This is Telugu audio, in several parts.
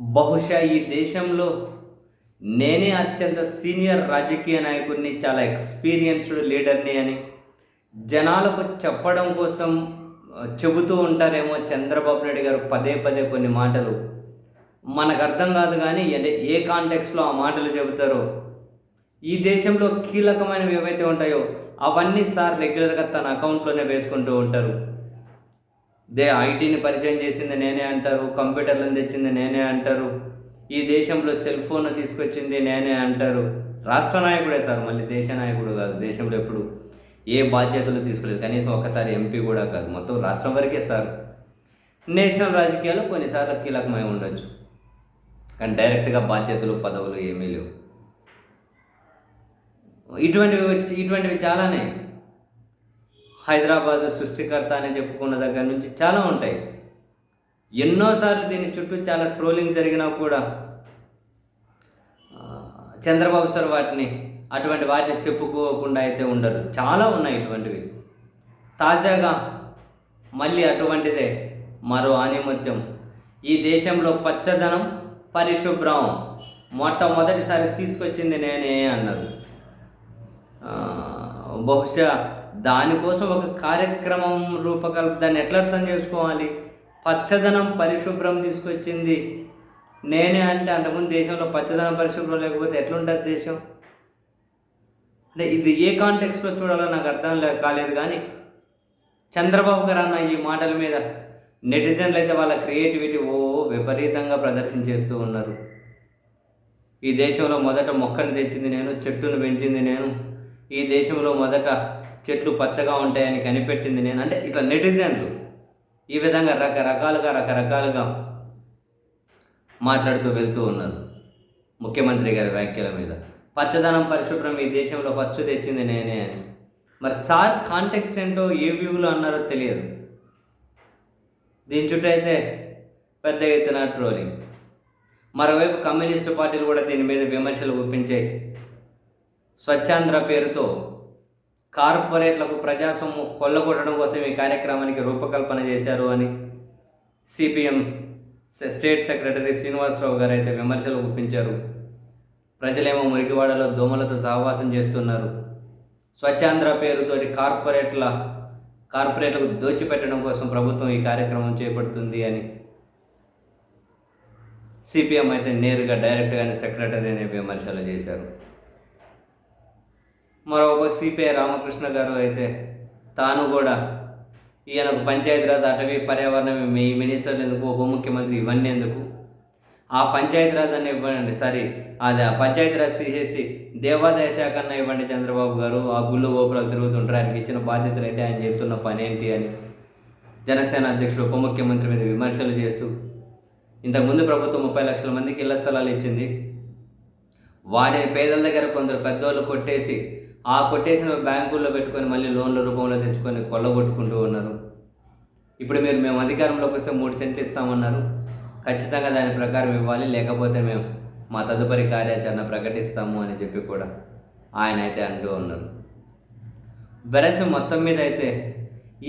బహుశా ఈ దేశంలో నేనే అత్యంత సీనియర్ రాజకీయ నాయకుడిని చాలా ఎక్స్పీరియన్స్డ్ లీడర్ని అని జనాలకు చెప్పడం కోసం చెబుతూ ఉంటారేమో చంద్రబాబు నాయుడు గారు పదే పదే కొన్ని మాటలు. మనకు అర్థం కాదు కానీ ఏ- ఏ కాంటెక్స్లో ఆ మాటలు చెబుతారో. ఈ దేశంలో కీలకమైనవి ఏవైతే ఉంటాయో అవన్నీ సార్ రెగ్యులర్గా తన అకౌంట్లోనే వేసుకుంటూ ఉంటారు. దే ఐటీని పరిచయం చేసింది నేనే అంటారు కంప్యూటర్లను తెచ్చింది నేనే అంటారు ఈ దేశంలో సెల్ ఫోన్ తీసుకొచ్చింది నేనే అంటారు. రాష్ట్ర నాయకుడే సార్ మళ్ళీ దేశ నాయకుడు కాదు దేశంలో ఎప్పుడు ఏ బాధ్యతలు తీసుకోలేదు. కనీసం ఒక్కసారి ఎంపీ కూడా కాదు మొత్తం రాష్ట్రం వరకే సార్. నేషనల్ రాజకీయాలు కొన్నిసార్లు కీలకమై ఉండొచ్చు కానీ డైరెక్ట్గా బాధ్యతలు పదవులు ఏమీ లేవు. ఇటువంటివి ఇటువంటివి చాలానే. హైదరాబాద్ సృష్టికర్త అని చెప్పుకున్న దగ్గర నుంచి చాలా ఉంటాయి. ఎన్నోసార్లు దీని చుట్టూ చాలా ట్రోలింగ్ జరిగినా కూడా చంద్రబాబు సార్ వాటిని అటువంటి వాటిని చెప్పుకోకుండా అయితే ఉండరు. చాలా ఉన్నాయి ఇటువంటివి. తాజాగా మళ్ళీ అటువంటిదే మరో ఆనిమత్యం. ఈ దేశంలో పచ్చదనం పరిశుభ్రం మొట్టమొదటిసారి తీసుకొచ్చింది నేనే అన్నారు బహుశా దానికోసం ఒక కార్యక్రమం రూపకల్ప దాన్ని ఎట్లా అర్థం చేసుకోవాలి? పచ్చదనం పరిశుభ్రం తీసుకొచ్చింది నేనే అంటే అంతకుముందు దేశంలో పచ్చదనం పరిశుభ్రం లేకపోతే ఎట్లుంటుంది దేశం? అంటే ఇది ఏ కాంటెక్స్లో చూడాలో నాకు అర్థం లే కాలేదు కానీ చంద్రబాబు గారు అన్న ఈ మాటల మీద నెటిజన్లు అయితే వాళ్ళ క్రియేటివిటీ ఓ విపరీతంగా ప్రదర్శించేస్తూ ఉన్నారు. ఈ దేశంలో మొదట మొక్కని తెచ్చింది నేను చెట్టును పెంచింది నేను ఈ దేశంలో మొదట చెట్లు పచ్చగా ఉంటాయని కనిపెట్టింది నేను. అంటే ఇట్లా నెటిజన్లు ఈ విధంగా రకరకాలుగా రకరకాలుగా మాట్లాడుతూ వెళ్తూ ఉన్నారు ముఖ్యమంత్రి గారి వ్యాఖ్యల మీద. పచ్చదనం పరిశుభ్రం ఈ దేశంలో ఫస్ట్ తెచ్చింది నేనే అని. మరి సార్ కాంటెక్స్ట్ ఏంటో ఏ వ్యూలో అన్నారో తెలియదు. దీని చుట్టూ అయితే పెద్ద ఎత్తున ట్రోలింగ్ మరోవైపు కమ్యూనిస్టు పార్టీలు కూడా దీని మీద విమర్శలు గుప్పించాయి స్వచ్ఛాంధ్ర పేరుతో కార్పొరేట్లకు ప్రజాసొమ్ము కొల్లగొట్టడం కోసం ఈ కార్యక్రమానికి రూపకల్పన చేశారు అని సిపిఎం స్టేట్ సెక్రటరీ శ్రీనివాసరావు గారు అయితే విమర్శలు గుప్పించారు. ప్రజలేమో మురికివాడలో దోమలతో సహవాసం చేస్తున్నారు. స్వచ్ఛాంధ్ర పేరుతోటి కార్పొరేట్ల కార్పొరేట్లకు దోచిపెట్టడం కోసం ప్రభుత్వం ఈ కార్యక్రమం చేపడుతుంది అని సిపిఎం అయితే నేరుగా డైరెక్ట్గానే సెక్రటరీ అనే విమర్శలు చేశారు. మరొక సిపిఐ రామకృష్ణ గారు అయితే తాను కూడా ఈయనకు పంచాయతీరాజ్ అటవీ పర్యావరణం మీ మినిస్టర్లు ఎందుకు ఉప ముఖ్యమంత్రి ఇవన్నీ ఎందుకు? ఆ పంచాయతీరాజ్ అని ఇవ్వండి సారీ అది ఆ పంచాయతీరాజ్ తీసేసి దేవాదాయ శాఖ అన్న ఇవ్వండి చంద్రబాబు గారు ఆ గుళ్ళు గోపురాలు తిరుగుతుంటారు ఆయనకి ఇచ్చిన బాధ్యతలు ఏంటి ఆయన చెప్తున్న పని ఏంటి అని జనసేన అధ్యక్షుడు ఉప ముఖ్యమంత్రి మీద విమర్శలు చేస్తూ ఇంతకుముందు ప్రభుత్వం ముప్పై లక్షల మందికి ఇళ్ళ స్థలాలు ఇచ్చింది. వాటిని పేదల దగ్గర కొందరు పెద్దోళ్ళు కొట్టేసి ఆ కొట్టేసిన బ్యాంకుల్లో పెట్టుకొని మళ్ళీ లోన్ల రూపంలో తెచ్చుకొని కొల్లగొట్టుకుంటూ ఉన్నారు. ఇప్పుడు మీరు మేము అధికారంలోకి వస్తే మూడు సెంట్లు ఇస్తామన్నారు. ఖచ్చితంగా దాని ప్రకారం ఇవ్వాలి లేకపోతే మేము మా తదుపరి కార్యాచరణ ప్రకటిస్తాము అని చెప్పి కూడా ఆయన అయితే అంటూ ఉన్నారు. వెరసి మొత్తం మీద అయితే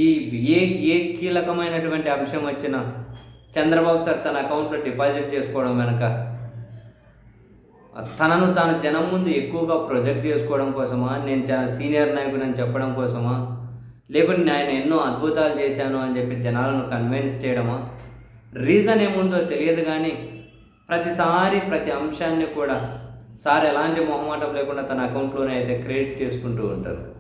ఈ ఏ ఏ కీలకమైనటువంటి అంశం వచ్చినా చంద్రబాబు సార్ తన అకౌంట్లో డిపాజిట్ చేసుకోవడం వెనక తనను తాను జనం ముందు ఎక్కువగా ప్రొజెక్ట్ చేసుకోవడం కోసమా? నేను చాలా సీనియర్ నాయకుడు అని చెప్పడం కోసమా? లేకుంటే నేను ఎన్నో అద్భుతాలు చేశాను అని చెప్పి జనాలను కన్విన్స్ చేయడమా? రీజన్ ఏముందో తెలియదు కానీ ప్రతిసారి ప్రతి అంశాన్ని కూడా సార్ ఎలాంటి మొహమాటం లేకుండా తన అకౌంట్లోనే అయితే క్రియేట్ చేసుకుంటూ ఉంటారు.